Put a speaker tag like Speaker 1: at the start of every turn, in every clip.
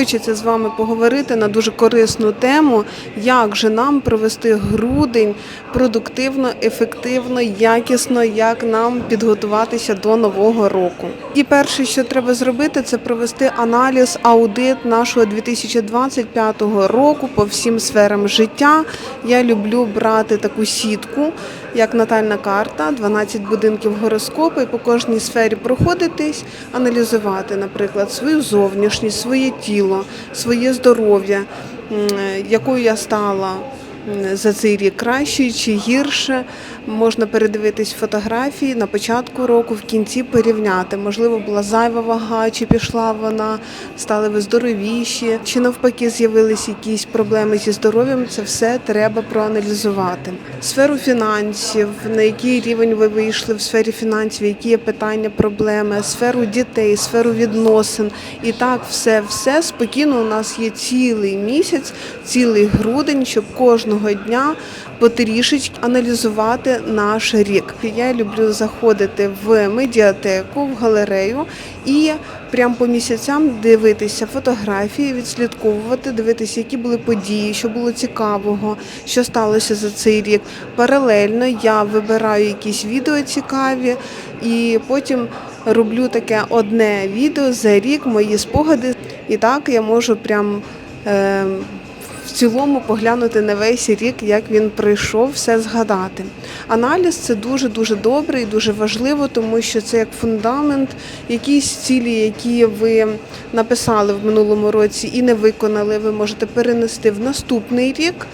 Speaker 1: Хочеться з вами поговорити на дуже корисну тему, як же нам провести грудень продуктивно, ефективно, якісно, як нам підготуватися до нового року. І перше, що треба зробити, це провести аналіз, аудит нашого 2025 року по всім сферам життя. Я люблю брати таку сітку, як натальна карта, 12 будинків гороскопу, і по кожній сфері проходитись, аналізувати, наприклад, свою зовнішність, своє тіло, своє здоров'я, якою я стала за цей рік краще чи гірше. Можна передивитись фотографії на початку року, в кінці порівняти. Можливо, була зайва вага, чи пішла вона, стали ви здоровіші, чи навпаки з'явились якісь проблеми зі здоров'ям. Це все треба проаналізувати. Сферу фінансів, на який рівень ви вийшли в сфері фінансів, які є питання, проблеми, сферу дітей, сферу відносин. І так, все, все спокійно. У нас є цілий місяць, цілий грудень, щоб кожного дня потрішечки аналізувати наш рік. Я люблю заходити в медіатеку, в галерею і прямо по місяцям дивитися фотографії, відслідковувати, дивитися, які були події, що було цікавого, що сталося за цей рік. Паралельно я вибираю якісь відео цікаві і потім роблю таке одне відео за рік, мої спогади. І так я можу прям. Е- в цілому поглянути на весь рік, як він пройшов, все згадати. Аналіз це дуже дуже добре і дуже важливо, тому що це як фундамент, якісь цілі, які ви написали в минулому році і не виконали, ви можете перенести в наступний рік,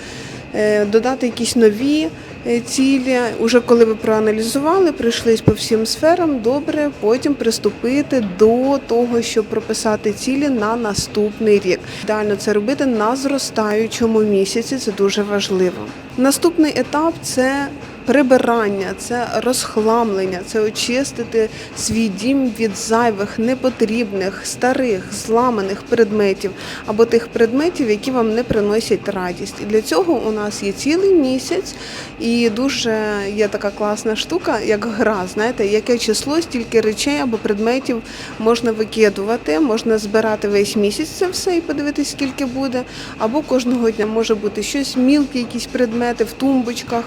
Speaker 1: е, додати якісь нові. Е, Цілі, уже коли ви проаналізували, прийшлись по всім сферам, добре, потім приступити до того, щоб прописати цілі на наступний рік. Ідеально це робити на зростаючому місяці, це дуже важливо. Наступний етап це прибирання, це розхламлення, це очистити свій дім від зайвих, непотрібних, старих, зламаних предметів або тих предметів, які вам не приносять радість. І для цього у нас є цілий місяць, і дуже є така класна штука, як гра. Знаєте, яке число, стільки речей або предметів можна викидувати, можна збирати весь місяць це все і подивитись, скільки буде. Або кожного дня може бути щось мілке, якісь предмети в тумбочках.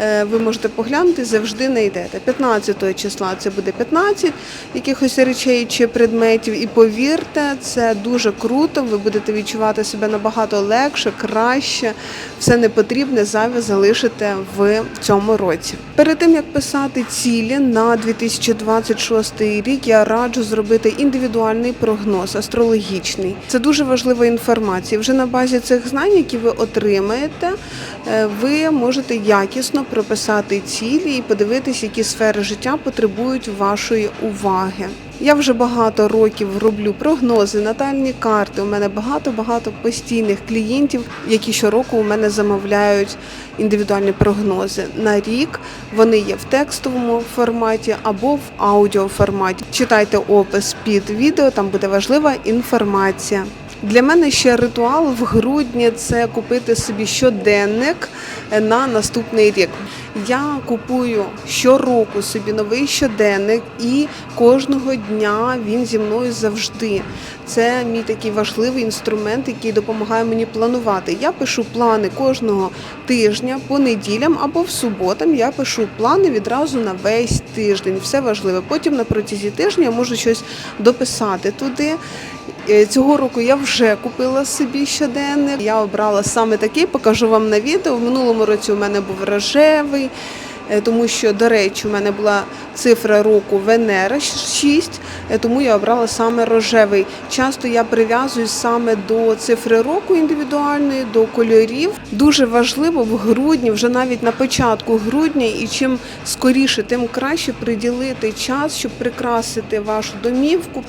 Speaker 1: Е, Ви можете поглянути, завжди знайдете. 15 числа це буде 15 якихось речей чи предметів. І повірте, це дуже круто. Ви будете відчувати себе набагато легше, краще. Все непотрібне зайве залишите в цьому році. Перед тим як писати цілі на 2026 рік, я раджу зробити індивідуальний прогноз, астрологічний. Це дуже важлива інформація. Вже на базі цих знань, які ви отримаєте, е, ви можете якісно прописати цілі і подивитись, які сфери життя потребують вашої уваги. Я вже багато років роблю прогнози, натальні карти. У мене багато-багато постійних клієнтів, які щороку у мене замовляють індивідуальні прогнози. На рік вони є в текстовому форматі або в аудіоформаті. Читайте опис під відео, там буде важлива інформація. Для мене ще ритуал в грудні це купити собі щоденник на наступний рік. Я купую щороку собі новий щоденник, і кожного дня він зі мною завжди. Це мій такий важливий інструмент, який допомагає мені планувати. Я пишу плани кожного тижня по неділям або в суботам. Я пишу плани відразу на весь тиждень. Все важливе. Потім на протязі тижня я можу щось дописати туди. Е, Цього року я вже купила собі щоденник. Я обрала саме такий, покажу вам на відео. В минулому році у мене був рожевий, е, тому що, до речі, у мене була цифра року Венера 6, е, тому я обрала саме рожевий. Часто я прив'язуюсь саме до цифри року індивідуальної, до кольорів. Дуже важливо в грудні, вже навіть на початку грудня, і чим скоріше, тим краще приділити час, щоб прикрасити вашу домівку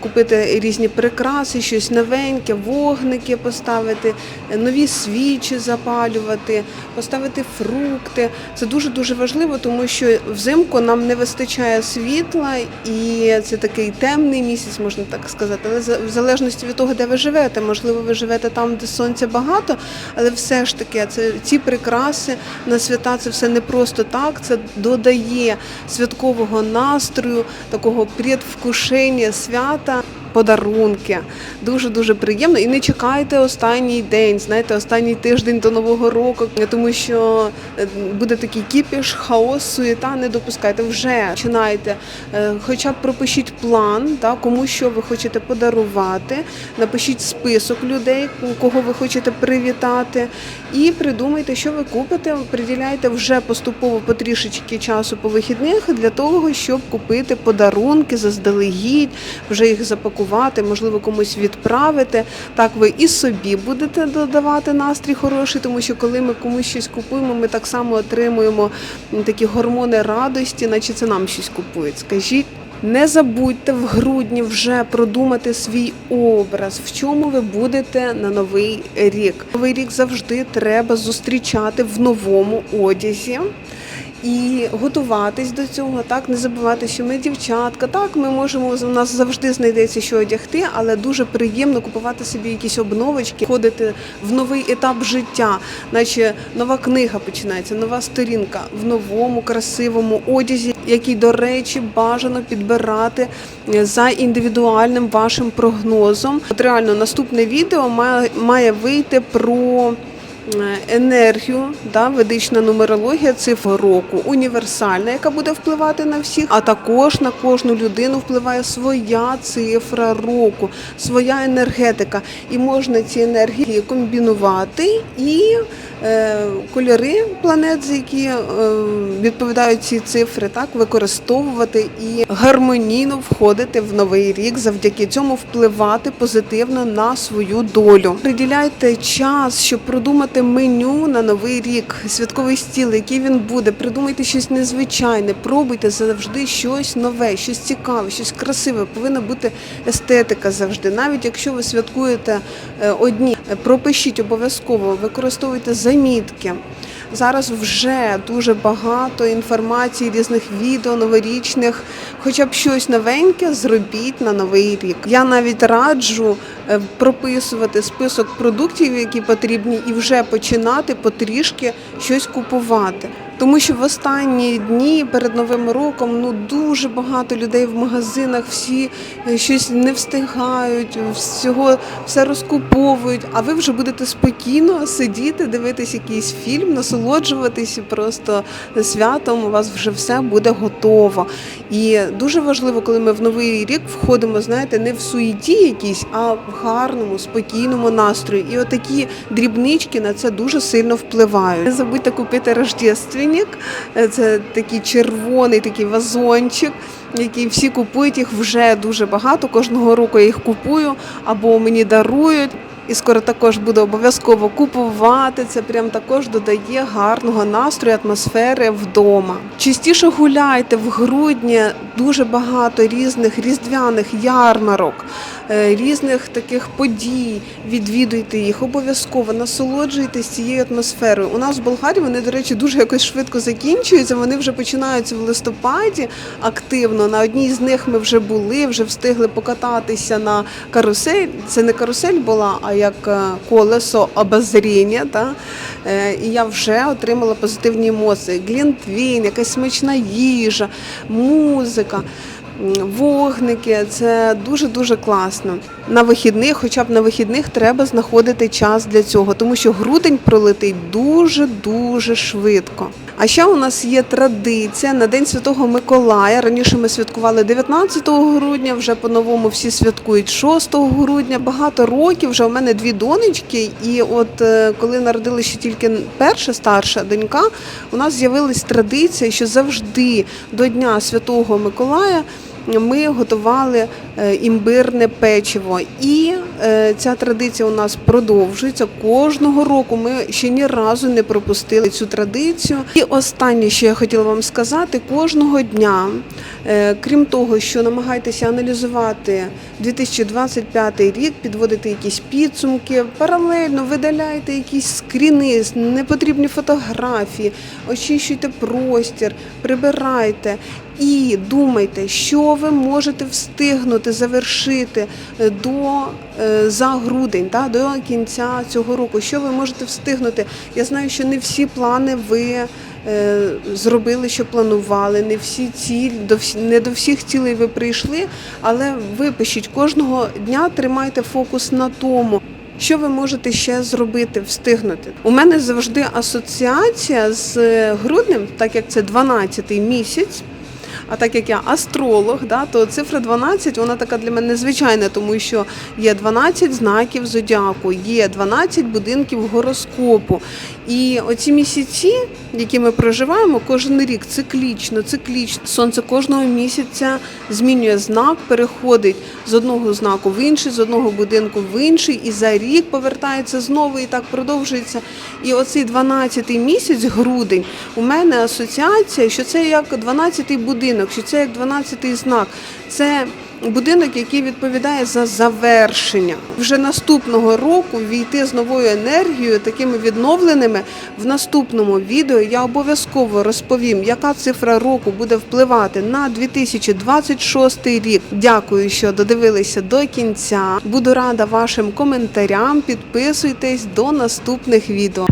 Speaker 1: купити різні прикраси, щось новеньке, вогники поставити, е, нові свічі запалювати, поставити фрукти. Це дуже дуже важливо, тому що взимку нам не вистачає світла, і це такий темний місяць, можна так сказати. Але в залежності від того, де ви живете, можливо, ви живете там, де сонця багато, але все ж таки це ці прикраси на свята це все не просто так. Це додає святкового настрою, такого предвкушення свята. Подарунки. Дуже дуже приємно. І не чекайте останній день, знаєте, останній тиждень до нового року, тому що е, буде такий кіпіш, хаос, суєта. Не допускайте. Вже починайте. Е, Хоча б пропишіть план, та, кому що ви хочете подарувати. Напишіть список людей, кого ви хочете привітати, і придумайте, що ви купите. Приділяйте вже поступово потрішечки часу по вихідних для того, щоб купити подарунки заздалегідь, вже їх запакувати, можливо, комусь відправити. Так ви і собі будете додавати настрій хороший, тому що коли ми комусь щось купуємо, ми так само отримуємо такі гормони радості, наче це нам щось купують. Скажіть. Не забудьте в грудні вже продумати свій образ, в чому ви будете на новий рік. Новий рік завжди треба зустрічати в новому одязі. І готуватись до цього, так не забувати, що ми дівчатка. Так, ми можемо у нас завжди знайдеться що одягти, але дуже приємно купувати собі якісь обновочки, входити в новий етап життя, наче нова книга починається, нова сторінка в новому красивому одязі, який, до речі, бажано підбирати е, за індивідуальним вашим прогнозом. От реально наступне відео має, має вийти про. Е, енергію, да, ведична нумерологія цифр року, універсальна, яка буде впливати на всіх, а також на кожну людину впливає своя цифра року, своя енергетика. І можна ці енергії комбінувати і кольори планет, які е, відповідають ці цифри, так використовувати і гармонійно входити в новий рік, завдяки цьому впливати позитивно на свою долю. Приділяйте час, щоб продумати меню на новий рік, святковий стіл, який він буде. Придумайте щось незвичайне, пробуйте завжди щось нове, щось цікаве, щось красиве. Повинна бути естетика завжди. Навіть якщо ви святкуєте е, одні, е, пропишіть обов'язково, використовуйте замітки. Зараз вже дуже багато інформації, різних відео новорічних. Хоча б щось новеньке зробіть на новий рік. Я навіть раджу е, прописувати список продуктів, які потрібні, і вже починати потрішки щось купувати. Тому що в останні дні перед новим роком ну дуже багато людей в магазинах, всі е, щось не встигають, всього все розкуповують. А ви вже будете спокійно сидіти, дивитись якийсь фільм, насолоджуватись просто святом. У вас вже все буде готово. І дуже важливо, коли ми в новий рік входимо, знаєте, не в суєті якійсь, а в гарному, спокійному настрої. І отакі дрібнички на це дуже сильно впливають. Не забудьте купити рождественник. Це такий червоний такий вазончик, який всі купують. Їх вже дуже багато. Кожного року я їх купую або мені дарують. І скоро також буду обов'язково купувати. Це прям також додає гарного настрою, атмосфери вдома. Частіше гуляйте в грудні дуже багато різних різдвяних ярмарок, різних таких подій. Відвідуйте їх обов'язково, насолоджуйтесь цією атмосферою. У нас в Болгарії вони, до речі, дуже якось швидко закінчуються. Вони вже починаються в листопаді активно. На одній з них ми вже були, вже встигли покататися на карусель. Це не карусель була, а як е, колесо обозріння. Та? Е, І я вже отримала позитивні емоції. Глінтвін, якась смачна їжа, музика. Вогники, це дуже дуже класно. На вихідних, хоча б на вихідних, треба знаходити час для цього, тому що грудень пролетить дуже дуже швидко. А ще у нас є традиція на День Святого Миколая. Раніше ми святкували 19 грудня, вже по-новому всі святкують 6 грудня. Багато років вже у мене дві донечки, і от е, коли народилася ще тільки перша старша донька, у нас з'явилась традиція, що завжди до Дня Святого Миколая. Ми готували е, імбирне печиво, і е, ця традиція у нас продовжується кожного року. Ми ще ні разу не пропустили цю традицію. І останнє, що я хотіла вам сказати, кожного дня, е, крім того, що намагайтеся аналізувати 2025 рік, підводити якісь підсумки, паралельно видаляйте якісь скріни, непотрібні фотографії, очищуйте простір, прибирайте. І думайте, що ви можете встигнути завершити е, до е, за грудень, та, до кінця цього року? Що ви можете встигнути? Я знаю, що не всі плани ви е, зробили, що планували, не всі ціль, не до всіх цілей ви прийшли, але випишіть кожного дня, тримайте фокус на тому. Що ви можете ще зробити, встигнути? У мене завжди асоціація з груднем, так як це 12-й місяць. А так як я астролог, да, то цифра 12 вона така для мене незвичайна, тому що є 12 знаків зодіаку, є 12 будинків гороскопу. І оці місяці, які ми проживаємо, кожен рік циклічно, циклічно. Сонце кожного місяця змінює знак, переходить з одного знаку в інший, з одного будинку в інший, і за рік повертається знову і так продовжується. І оцей 12-й місяць, грудень, у мене асоціація, що це як 12-й будинок, що це як 12-й знак. Це будинок, який відповідає за завершення. Вже наступного року війти з новою енергією, такими відновленими. В наступному відео я обов'язково розповім, яка цифра року буде впливати на 2026 рік. Дякую, що додивилися до кінця. Буду рада вашим коментарям. Підписуйтесь до наступних відео.